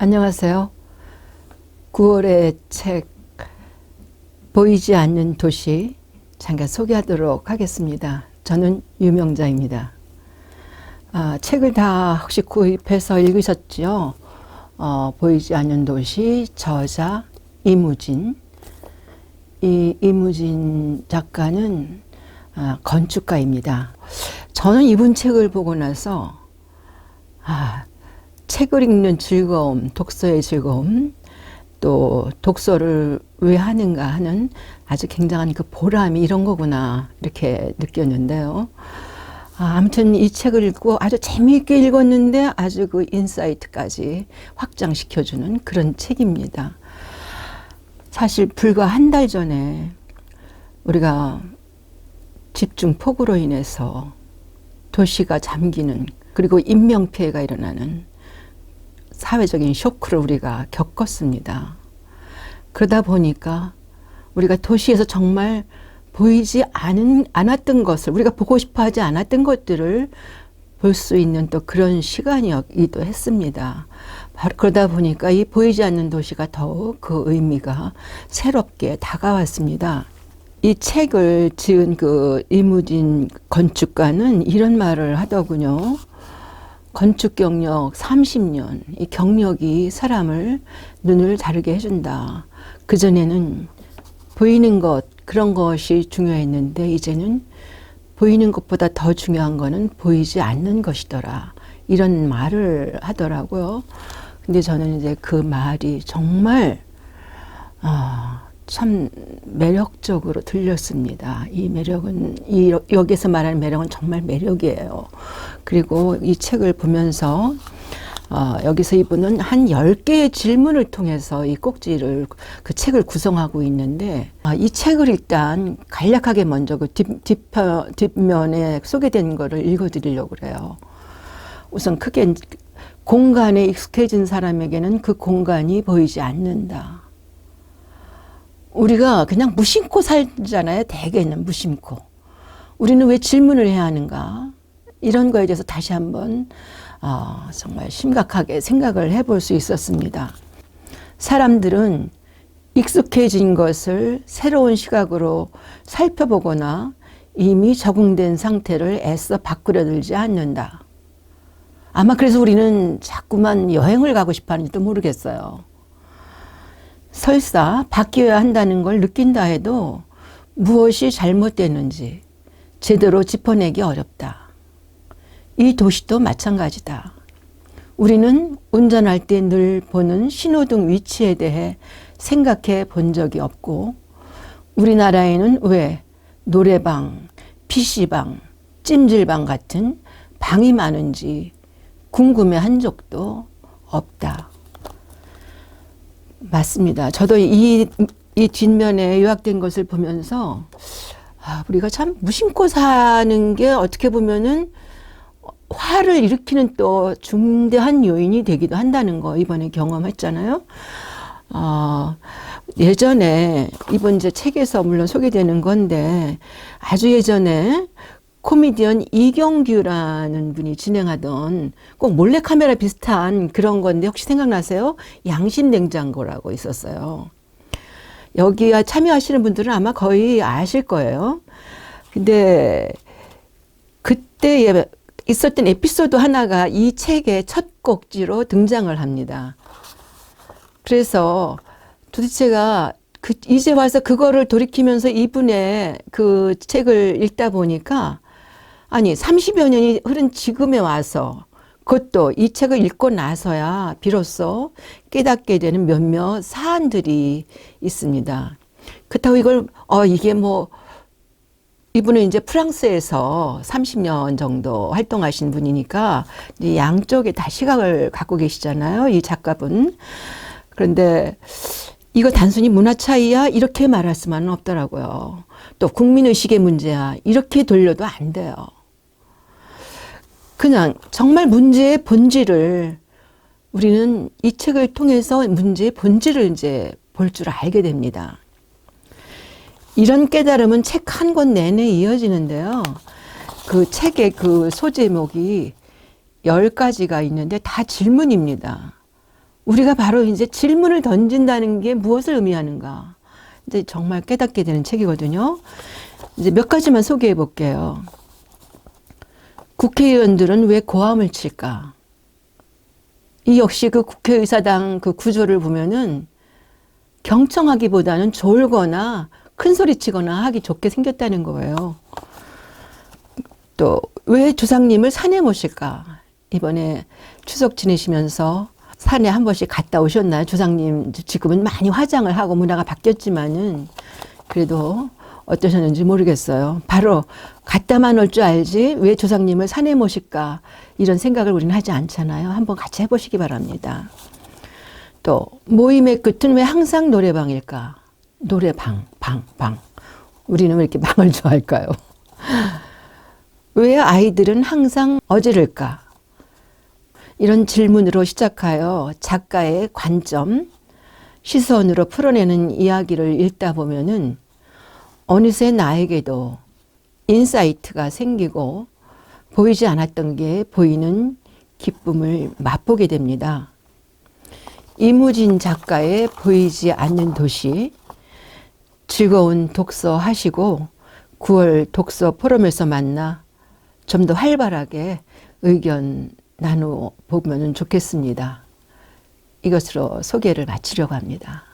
안녕하세요. 9월의 책 보이지 않는 도시 잠깐 소개하도록 하겠습니다. 저는 유명자입니다. 아, 책을 다 혹시 구입해서 읽으셨죠? 어, 보이지 않는 도시 저자 이무진 이 이무진 작가는 아, 건축가입니다. 저는 이분 책을 보고 나서 아, 책을 읽는 즐거움, 독서의 즐거움, 또 독서를 왜 하는가 하는 아주 굉장한 그 보람이 이런 거구나 이렇게 느꼈는데요. 아, 아무튼 이 책을 읽고 아주 재미있게 읽었는데 아주 그 인사이트까지 확장시켜주는 그런 책입니다. 사실 불과 한 달 전에 우리가 집중 폭우로 인해서 도시가 잠기는 그리고 인명피해가 일어나는 사회적인 쇼크를 우리가 겪었습니다. 그러다 보니까 우리가 도시에서 정말 보이지 않은, 않았던 것을, 우리가 보고 싶어 하지 않았던 것들을 볼 수 있는 또 그런 시간이기도 했습니다. 그러다 보니까 이 보이지 않는 도시가 더욱 그 의미가 새롭게 다가왔습니다. 이 책을 지은 그 이무진 건축가는 이런 말을 하더군요. 건축 경력 30년, 이 경력이 사람을 눈을 다르게 해준다. 그전에는 보이는 것, 그런 것이 중요했는데, 이제는 보이는 것보다 더 중요한 거는 보이지 않는 것이더라. 이런 말을 하더라고요. 근데 저는 이제 그 말이 정말, 아, 참 매력적으로 들렸습니다. 이 매력은 이 여기서 말하는 매력은 정말 매력이에요. 그리고 이 책을 보면서 어, 여기서 이분은 한 10개의 질문을 통해서 이 꼭지를 그 책을 구성하고 있는데 아, 이 책을 일단 간략하게 먼저 그 뒷, 뒷편, 뒷면에 소개된 거를 읽어드리려고 그래요. 우선 크게 공간에 익숙해진 사람에게는 그 공간이 보이지 않는다. 우리가 그냥 무심코 살잖아요. 대개는 무심코. 우리는 왜 질문을 해야 하는가? 이런 거에 대해서 다시 한번 어, 정말 심각하게 생각을 해볼 수 있었습니다. 사람들은 익숙해진 것을 새로운 시각으로 살펴보거나 이미 적응된 상태를 애써 바꾸려 들지 않는다. 아마 그래서 우리는 자꾸만 여행을 가고 싶어 하는지도 모르겠어요. 설사 바뀌어야 한다는 걸 느낀다 해도 무엇이 잘못되는지 제대로 짚어내기 어렵다. 이 도시도 마찬가지다. 우리는 운전할 때 늘 보는 신호등 위치에 대해 생각해 본 적이 없고 우리나라에는 왜 노래방, PC방, 찜질방 같은 방이 많은지 궁금해 한 적도 없다. 맞습니다. 저도 이, 이 뒷면에 요약된 것을 보면서 아, 우리가 참 무심코 사는 게 어떻게 보면은 화를 일으키는 또 중대한 요인이 되기도 한다는 거 이번에 경험했잖아요. 어, 예전에 이번 이제 책에서 물론 소개되는 건데 아주 예전에 코미디언 이경규라는 분이 진행하던 꼭 몰래카메라 비슷한 그런 건데 혹시 생각나세요? 양심 냉장고라고 있었어요. 여기에 참여하시는 분들은 아마 거의 아실 거예요. 근데 그때 있었던 에피소드 하나가 이 책의 첫 꼭지로 등장을 합니다. 그래서 도대체가 그 이제 와서 그거를 돌이키면서 이분의 그 책을 읽다 보니까 아니 30여 년이 흐른 지금에 와서 그것도 이 책을 읽고 나서야 비로소 깨닫게 되는 몇몇 사안들이 있습니다. 그렇다고 이걸 어 이게 뭐 이분은 이제 프랑스에서 30년 정도 활동하신 분이니까 이제 양쪽에 다 시각을 갖고 계시잖아요. 이 작가분. 그런데 이거 단순히 문화 차이야 이렇게 말할 수만은 없더라고요. 또 국민의식의 문제야 이렇게 돌려도 안 돼요. 그냥 정말 문제의 본질을 우리는 이 책을 통해서 문제의 본질을 이제 볼 줄 알게 됩니다. 이런 깨달음은 책 한 권 내내 이어지는데요. 그 책의 그 소제목이 열 가지가 있는데 다 질문입니다. 우리가 바로 이제 질문을 던진다는 게 무엇을 의미하는가. 이제 정말 깨닫게 되는 책이거든요. 이제 몇 가지만 소개해 볼게요. 국회의원들은 왜 고함을 칠까? 이 역시 그 국회의사당 그 구조를 보면은 경청하기보다는 졸거나 큰 소리 치거나 하기 좋게 생겼다는 거예요. 또 왜 조상님을 산에 모실까? 이번에 추석 지내시면서 산에 한 번씩 갔다 오셨나요? 조상님 지금은 많이 화장을 하고 문화가 바뀌었지만은 그래도 어떠셨는지 모르겠어요. 바로 갔다만 올 줄 알지 왜 조상님을 산에 모실까 이런 생각을 우리는 하지 않잖아요. 한번 같이 해보시기 바랍니다. 또 모임의 끝은 왜 항상 노래방일까? 노래방, 방, 방. 우리는 왜 이렇게 방을 좋아할까요? 왜 아이들은 항상 어지를까? 이런 질문으로 시작하여 작가의 관점, 시선으로 풀어내는 이야기를 읽다 보면은 어느새 나에게도 인사이트가 생기고 보이지 않았던 게 보이는 기쁨을 맛보게 됩니다. 이무진 작가의 보이지 않는 도시 즐거운 독서 하시고 9월 독서 포럼에서 만나 좀 더 활발하게 의견 나누어 보면 좋겠습니다. 이것으로 소개를 마치려고 합니다.